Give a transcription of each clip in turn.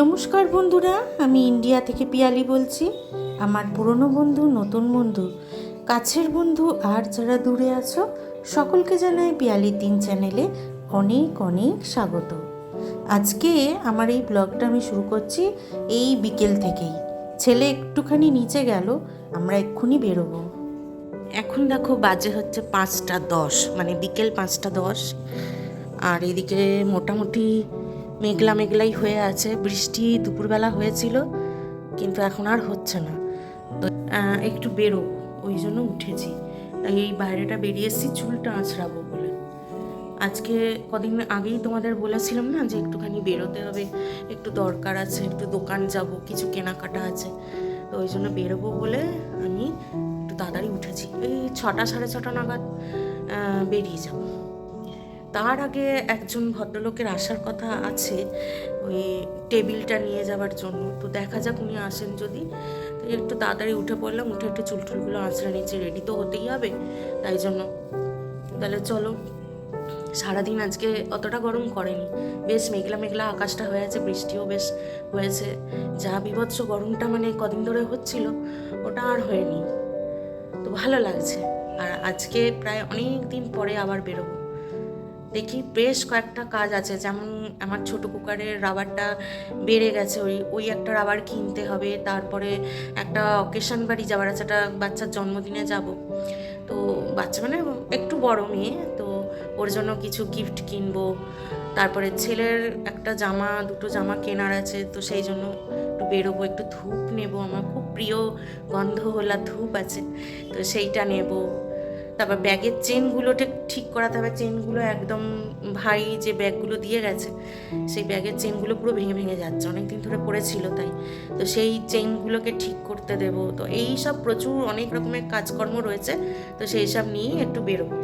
নমস্কার বন্ধুরা, আমি ইন্ডিয়া থেকে পিয়ালি বলছি, আমার পুরনো বন্ধু, নতুন বন্ধু, কাছের বন্ধু আর যারা দূরে আছো, সকলকে জানাই পিয়ালি তিন চ্যানেলে অনেক অনেক স্বাগত। আজকে আমার এই ব্লগটা আমি শুরু করছি এই বিকেল থেকেই। ছেলে একটুখানি নিচে গেল, আমরা এক্ষুনি বেরোবো। এখন দেখো বাজে হচ্ছে পাঁচটা দশ মানে বিকেল পাঁচটা দশ। আর এদিকে মোটামুটি মেঘলা মেঘলাই হয়ে আছে। বৃষ্টি দুপুরবেলা হয়েছিল, কিন্তু এখন আর হচ্ছে না। তো একটু বেরো, ওই জন্য উঠেছি। এই বাইরেটা বেরিয়ে এসেছি, চুলটা আঁচড়াবো বলে। আজকে কদিন আগেই তোমাদের বলেছিলাম না যে একটুখানি বেরোতে হবে, একটু দরকার আছে, একটু দোকান যাব, কিছু কেনাকাটা আছে। তো ওই জন্য বেরোবো বলে আমি একটু তাড়াতাড়ি উঠেছি। এই ছটা সাড়ে ছটা নাগাদ বেরিয়ে যাব। তার আগে একজন ভদ্রলোকের আসার কথা আছে, ওই টেবিলটা নিয়ে যাওয়ার জন্য। তো দেখা যাক উনি আসেন যদি। একটু তাড়াতাড়ি উঠে পড়লাম, উঠে একটু চুলটুলগুলো আঁচড়ে নিচ্ছি রেডি তো হতেই হবে, তাই জন্য। তাহলে চলো, সারাদিন আজকে অতটা গরম করেনি। বেশ মেঘলা মেঘলা আকাশটা হয়ে আছে, বৃষ্টিও বেশ হয়েছে। যা বিভৎস গরমটা মানে কদিন ধরে হচ্ছিল, ওটা আর হয়নি। তো ভালো লাগছে। আর আজকে প্রায় অনেক দিন পরে আবার বেরোবো। দেখি বেশ কয়েকটা কাজ আছে। যেমন আমার ছোট কুকারের রাবারটা বেড়ে গেছে, ওই ওই একটা রাবার কিনতে হবে, তারপরে একটা অকেশন বাড়ি যাওয়ার আছে, একটা বাচ্চার জন্মদিনে যাব। তো বাচ্চা মানে একটু বড় মেয়ে, তো ওর জন্য কিছু গিফট কিনবো। তারপরে ছেলের একটা জামা, দুটো জামা কেনার আছে, তো সেই জন্য একটু বেরোবো, একটু ধূপ নেব। আমার খুব প্রিয় গন্ধ হলা ধূপ আছে, তো সেইটা নেব। তারপর ব্যাগের চেনগুলো ঠিক করাতে হবে। চেনগুলো একদম ভাই যে ব্যাগগুলো দিয়ে গেছে, সেই ব্যাগের চেনগুলো পুরো ভেঙে ভেঙে যাচ্ছে। অনেক দিন ধরে পড়েছিল তাই। তো সেই চেনগুলোকে ঠিক করতে দেব। তো এই সব প্রচুর অনেক রকমের কাজকর্ম রয়েছে। তো সেই সব নিয়ে একটু বেরোবো।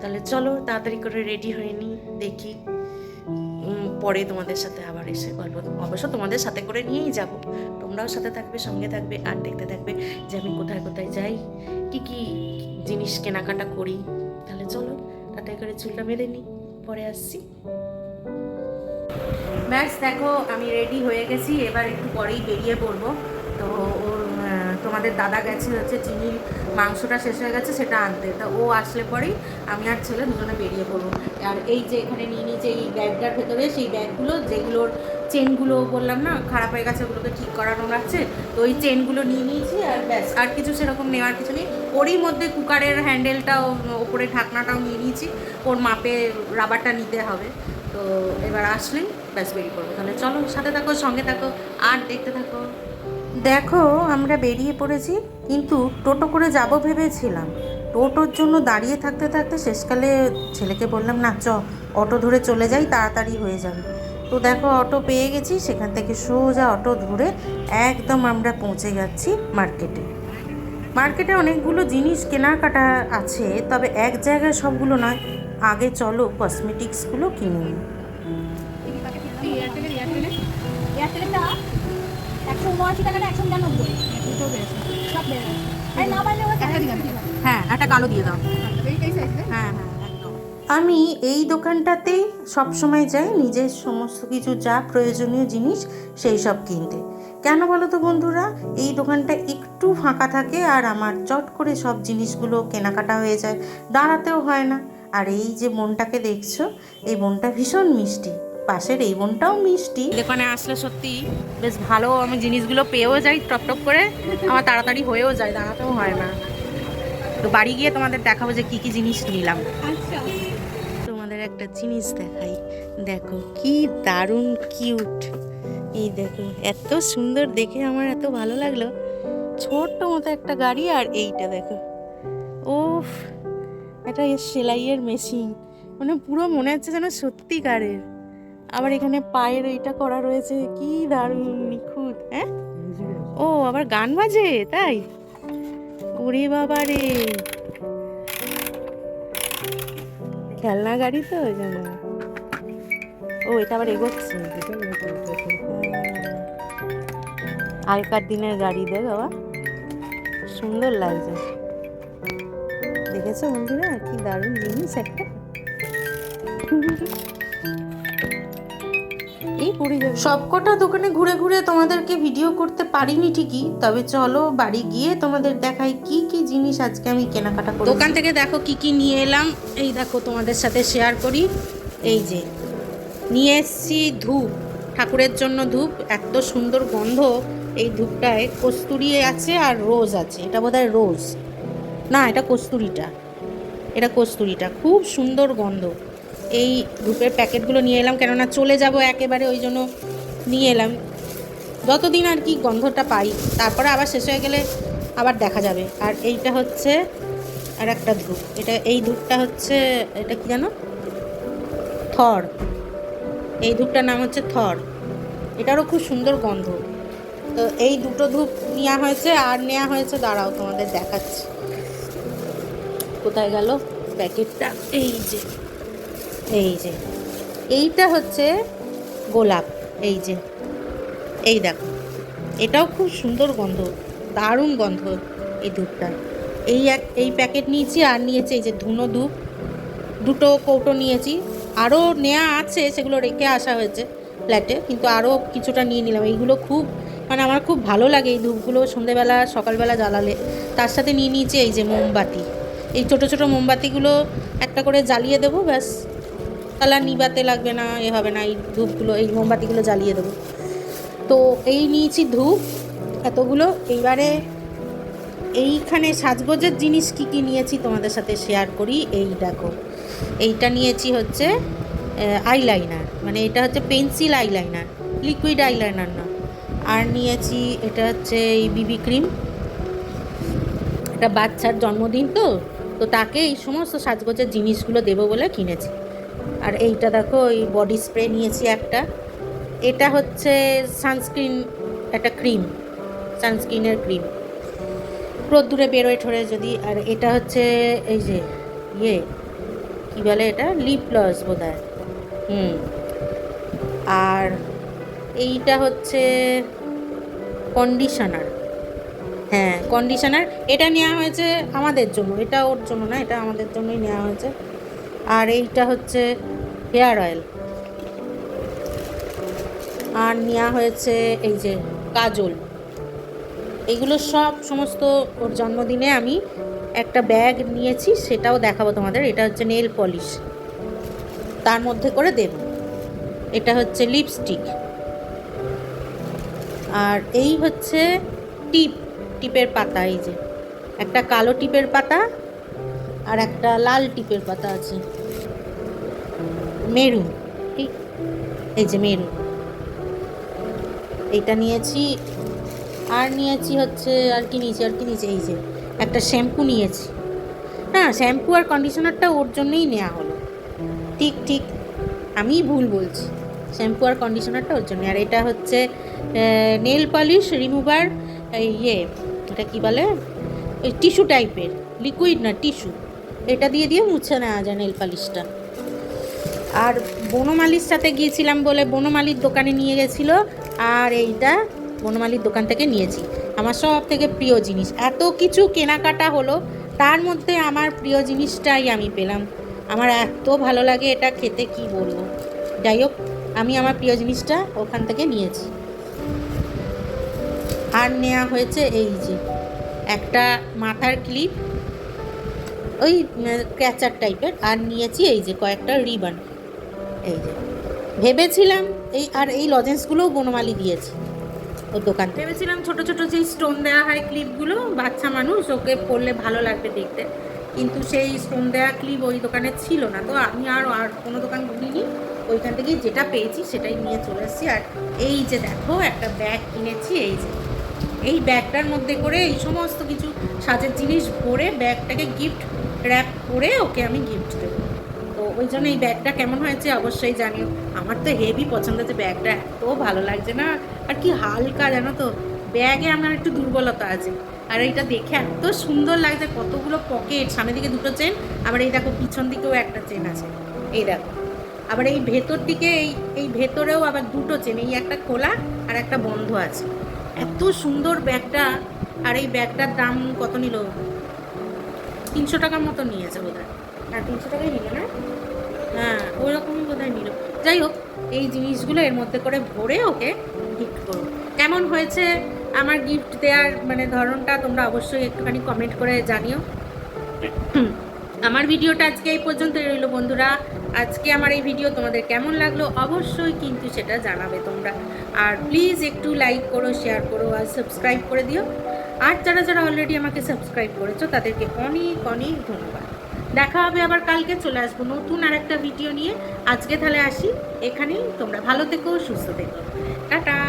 তাহলে চলো, তাড়াতাড়ি করে রেডি হয়ে নিই, দেখি। পরে তোমাদের সাথে আবার এসে গল্প, অবশ্য তোমাদের সাথে করে নিয়েই যাব। তোমরাও সাথে থাকবে, সঙ্গে থাকবে আর দেখতে থাকবে যে আমি কোথায় কোথায় যাই, কি কি জিনিস কেনাকাটা করি। তাহলে চলো তাড়াতাড়ি করে চুলটা বেঁধে নিই, পরে আসছি। ব্যাস, দেখো, আমি রেডি হয়ে গেছি। এবার একটু পরেই বেরিয়ে পড়ব। তো ওর তোমাদের দাদা গেছে হচ্ছে চিনির মাংসটা শেষ হয়ে গেছে, সেটা আনতে। তা ও আসলে পরেই আমি আর ছেলে দুজনে বেরিয়ে পড়ব। আর এই যে এখানে নিয়ে নিয়েছে এই ব্যাগটার ভেতরে, সেই ব্যাগগুলো, যেগুলোর চেনগুলো বললাম না, খারাপ হয়ে গেছে, ওগুলোকে ঠিক করানো আছে তো ওই চেনগুলো নিয়ে নিয়েছি আর ব্যাস, আর কিছু সেরকম নেওয়ার কিছু নেই। ওরই মধ্যে কুকারের হ্যান্ডেলটাও ওপরে ঢাকনাটাও নিয়ে নিয়েছি, ওর মাপে রাবারটা নিতে হবে। তো এবার আসলেই ব্যাস বেরিয়ে পড়ব। তাহলে চলো, সাথে থাকো, সঙ্গে থাকো, আর দেখতে থাকো। দেখো, আমরা বেরিয়ে পড়েছি, কিন্তু টোটো করে যাব ভেবেছিলাম। টোটোর জন্য দাঁড়িয়ে থাকতে থাকতে শেষকালে ছেলেকে বললাম না চ অটো ধরে চলে যাই তাড়াতাড়ি হয়ে যাবে। তো দেখো অটো পেয়ে গেছি সেখান থেকে সোজা অটো ধরে একদম আমরা পৌঁছে যাচ্ছি মার্কেটে। মার্কেটে অনেকগুলো জিনিস কেনাকাটা আছে তবে এক জায়গায় সবগুলো নয়। আগে চলো কসমেটিক্সগুলো কিনে নিই। একশো উনআশি টাকাটা একশো নিরানব্বই। সব বেড়ে না পারলে ওরা হ্যাঁ একটা কালো দিয়ে দাও। হ্যাঁ হ্যাঁ আমি এই দোকানটাতেই সবসময় যাই নিজের সমস্ত কিছু যা প্রয়োজনীয় জিনিস সেই সব কিনতে। কেন বলো তো বন্ধুরা এই দোকানটা একটু ফাঁকা থাকে আর আমার চট করে সব জিনিসগুলো কেনাকাটা হয়ে যায় দাঁড়াতেও হয় না। আর এই যে বোনটাকে দেখছ এই বোনটা ভীষণ মিষ্টি। পাশের এই বোনটাও মিষ্টি। দোকানে আসলে সত্যি বেশ ভালো আমি জিনিসগুলো পেয়েও যাই টপ টপ করে আমার তাড়াতাড়ি হয়েও যায় দাঁড়াতেও হয় না। তো বাড়ি গিয়ে তোমাদের দেখাবো যে কি কি জিনিস নিলাম। আচ্ছা। তোমাদের একটা জিনিস দেখাই। দেখো কি দারুণ কিউট। এই দেখো এত সুন্দর দেখে আমার এত ভালো লাগল। ছোট্ট মতো একটা গাড়ি আর এইটা দেখো। ওফ এটা সেলাইয়ের মেশিন। মানে পুরো মনে হচ্ছে যেন সত্যিকারের। আবার এখানে পায়ের এইটা করা রয়েছে কি দারুণ নিখুঁত হ্যাঁ? ও আবার গান বাজে তাই? ওরে বাবা রে। খেলনা গাড়ি তো ওই জন্য। ও, এটা আবার এগোচ্ছে। আগেকার দিনের গাড়ি দে বাবা। সুন্দর লাগছে। দেখেছ বন্ধুরা? কি দারুণ জিনিস একটা। পড়ে যাবে। সবকটা দোকানে ঘুরে ঘুরে তোমাদেরকে ভিডিও করতে পারিনি ঠিকই তবে চলো বাড়ি গিয়ে তোমাদের দেখাই কি কি জিনিস আজকে আমি কেনাকাটা করি দোকান থেকে দেখো কি কি নিয়ে এলাম। এই দেখো তোমাদের সাথে শেয়ার করি। এই যে নিয়ে এসছি ধূপ। ঠাকুরের জন্য ধূপ। এত সুন্দর গন্ধ। এই ধূপটায় কস্তুরি আছে আর রোজ আছে। এটা বোধহয় রোজ। না এটা কস্তুরিটা। এটা কস্তুরিটা। খুব সুন্দর গন্ধ। এই ধূপের প্যাকেটগুলো নিয়ে এলাম, কেননা চলে যাব একেবারে ওই জন্য নিয়ে এলাম। যতদিন আর কি গন্ধটা পাই, তারপরে আবার শেষ হয়ে গেলে আবার দেখা যাবে। আর এইটা হচ্ছে আর একটা ধূপ। এটা, এই ধূপটা হচ্ছে, এটা কি জানো? থর। এই ধূপটার নাম হচ্ছে থর। এটারও খুব সুন্দর গন্ধ। তো এই দুটো ধূপ নেওয়া হয়েছে, আর নেওয়া হয়েছে, দাঁড়াও তোমাদের দেখাচ্ছি। কোথায় গেল প্যাকেটটা? এই যে। এই যে। এইটা হচ্ছে গোলাপ, এই যে। এই দেখো, এটাও খুব সুন্দর গন্ধ, দারুণ গন্ধ এই ধূপটা এই এক, এই প্যাকেট নিয়েছি আর নিয়েছি এই যে ধুনো ধূপ দুটো কৌটো নিয়েছি, আরও নেওয়া আছে, সেগুলো রেখে আসা হয়েছে ফ্ল্যাটে, কিন্তু আরও কিছুটা নিয়ে নিলাম। এইগুলো খুব মানে আমার খুব ভালো লাগে এই ধূপগুলো সন্ধেবেলা, সকালবেলা জ্বালালে। তার সাথে নিয়ে নিয়েছি এই যে মোমবাতি। এই ছোটো ছোটো মোমবাতিগুলো একটা করে জ্বালিয়ে দেবো, ব্যাস। তাহলে নিবাতে লাগবে না, এ হবে না, এই ধূপগুলো, এই মোমবাতিগুলো জ্বালিয়ে দেবো। তো এই নিয়েছি ধূপ, এতগুলো। এইবারে এইখানে সাজগোজের জিনিস কি কি নিয়েছি তোমাদের সাথে শেয়ার করি, এই দেখো। এইটা নিয়েছি হচ্ছে আইলাইনার মানে এটা হচ্ছে পেন্সিল আইলাইনার লিকুইড আইলাইনার না। আর নিয়েছি, এটা হচ্ছে এই বিবি ক্রিম এটা বাচ্চার জন্মদিন তো তো তাকে এই সমস্ত সাজগোজের জিনিসগুলো দেবো বলে কিনেছি। আর এইটা দেখো, ওই বডি স্প্রে নিয়েছি একটা। এটা হচ্ছে সানস্ক্রিন একটা ক্রিম সানস্ক্রিনের ক্রিম রোদ্দুরে বেরোয় ঠোরে যদি, আর এটা হচ্ছে এই যে ইয়ে কী বলে এটা? লিপ গ্লস বোধ হয় হুম। আর এইটা হচ্ছে কন্ডিশনার হ্যাঁ কন্ডিশনার এটা নেওয়া হয়েছে আমাদের জন্য, এটা ওর জন্য না, এটা আমাদের জন্যই নেওয়া হয়েছে। আর এইটা হচ্ছে হেয়ার অয়েল। আর নেওয়া হয়েছে এই যে কাজল। এগুলো সব সমস্ত ওর জন্মদিনে আমি একটা ব্যাগ নিয়েছি, সেটাও দেখাবো তোমাদের। এটা হচ্ছে নেল পলিশ। তার মধ্যে করে দেব। এটা হচ্ছে লিপস্টিক। আর এই হচ্ছে টিপ, টিপের পাতা, এই যে। একটা কালো টিপের পাতা আর একটা লাল টিপের পাতা আছে। মেরুন, ঠিক? এই যে মেরুন। এইটা নিয়েছি। আর নিয়েছি হচ্ছে আর কি নিয়েছি, আর কি নিয়েছি? এই যে একটা শ্যাম্পু নিয়েছি। না, শ্যাম্পু আর কন্ডিশনারটা ওর জন্যই নেওয়া হলো। ঠিক ঠিক। আমিই ভুল বলছি। শ্যাম্পু আর কন্ডিশনারটা ওর জন্য। আর এটা হচ্ছে নেল পলিশ, রিমুভার ইয়ে এটা কি বলে? ওই টিস্যু টাইপের, লিকুইড না, টিস্যু। এটা দিয়ে দিয়ে মুছে নেওয়া যায় নেল পালিশটা আর বনমালির সাথে গিয়েছিলাম বলে বনমালির দোকানে নিয়ে গেছিল, আর এইটা বনমালির দোকান থেকে নিয়েছি। আমার সব থেকে প্রিয় জিনিস। এত কিছু কেনাকাটা হলো, তার মধ্যে আমার প্রিয় জিনিসটাই আমি পেলাম। আমার এত ভালো লাগে এটা খেতে, কি বলব? যাই হোক, আমি আমার প্রিয় জিনিসটা ওখান থেকে নিয়েছি। আর নেওয়া হয়েছে এই যে, একটা মাথার ক্লিপ ওই ক্যাচার টাইপের আর নিয়েছি এই যে কয়েকটা রিবন এই যে। ভেবেছিলাম এই, আর এই লজেন্সগুলোও বনমালি দিয়েছি ওর দোকান ভেবেছিলাম ছোট ছোট যে স্টোন দেওয়া হয় ক্লিপগুলো বাচ্চা মানুষ, ওকে পরলে ভালো লাগবে দেখতে। কিন্তু সেই স্টোন দেওয়া ক্লিপ ওই দোকানে ছিল না। তো আমি আর আর কোনো দোকান ঘুরিনি। ওইখান থেকে যেটা পেয়েছি, সেটাই নিয়ে চলে এসেছি। আর এই যে দেখো, একটা ব্যাগ কিনেছি, এই যে। এই ব্যাগটার মধ্যে করে এই সমস্ত কিছু সাজের জিনিস ভরে ব্যাগটাকে গিফট র্যাপ করে ওকে আমি গিফট দেবো। তো ওই জন্য এই ব্যাগটা কেমন হয়েছে অবশ্যই জানিও। আমার তো হেভি পছন্দ হচ্ছে ব্যাগটা এত ভালো লাগছে না। আর কি হালকা জানো তো, ব্যাগে আমার একটু দুর্বলতা আছে। আর এইটা দেখে এত সুন্দর লাগছে, কতগুলো পকেট সামনে দিকে দুটো চেন আবার এই দেখো পিছন দিকেও একটা চেন আছে। এই দেখো। আবার এই ভেতর দিকে এই এই ভেতরেও আবার দুটো চেন এই একটা খোলা আর একটা বন্ধ আছে। এত সুন্দর ব্যাগটা, আর এই ব্যাগটার দাম কত নিল? তিনশো টাকার মতো নিয়েছে বোধ হয় হ্যাঁ তিনশো টাকাই নিল না? হ্যাঁ ওই রকমই বোধ হয় নিল। যাই হোক এই জিনিসগুলো এর মধ্যে করে ভরে ওকে গিফট করো। কেমন হয়েছে আমার গিফট দেওয়ার মানে ধরনটা তোমরা অবশ্যই একটুখানি কমেন্ট করে জানিও। আমার ভিডিওটা আজকে এই পর্যন্তই রইল বন্ধুরা। আজকে আমার এই ভিডিও তোমাদের কেমন লাগল অবশ্যই কিন্তু সেটা জানাবে তোমরা। আর প্লিজ একটু লাইক করো শেয়ার করো আর সাবস্ক্রাইব করে দিও। আর যারা যারা অলরেডি আমাকে সাবস্ক্রাইব করেছ, তাদেরকে অনেক অনেক ধন্যবাদ। দেখা হবে আবার কালকে, চলে আসব নতুন আর একটা ভিডিও নিয়ে। আজকে তাহলে আসি এখানেই। তোমরা ভালো থেকো, সুস্থ থেকো। টাটা!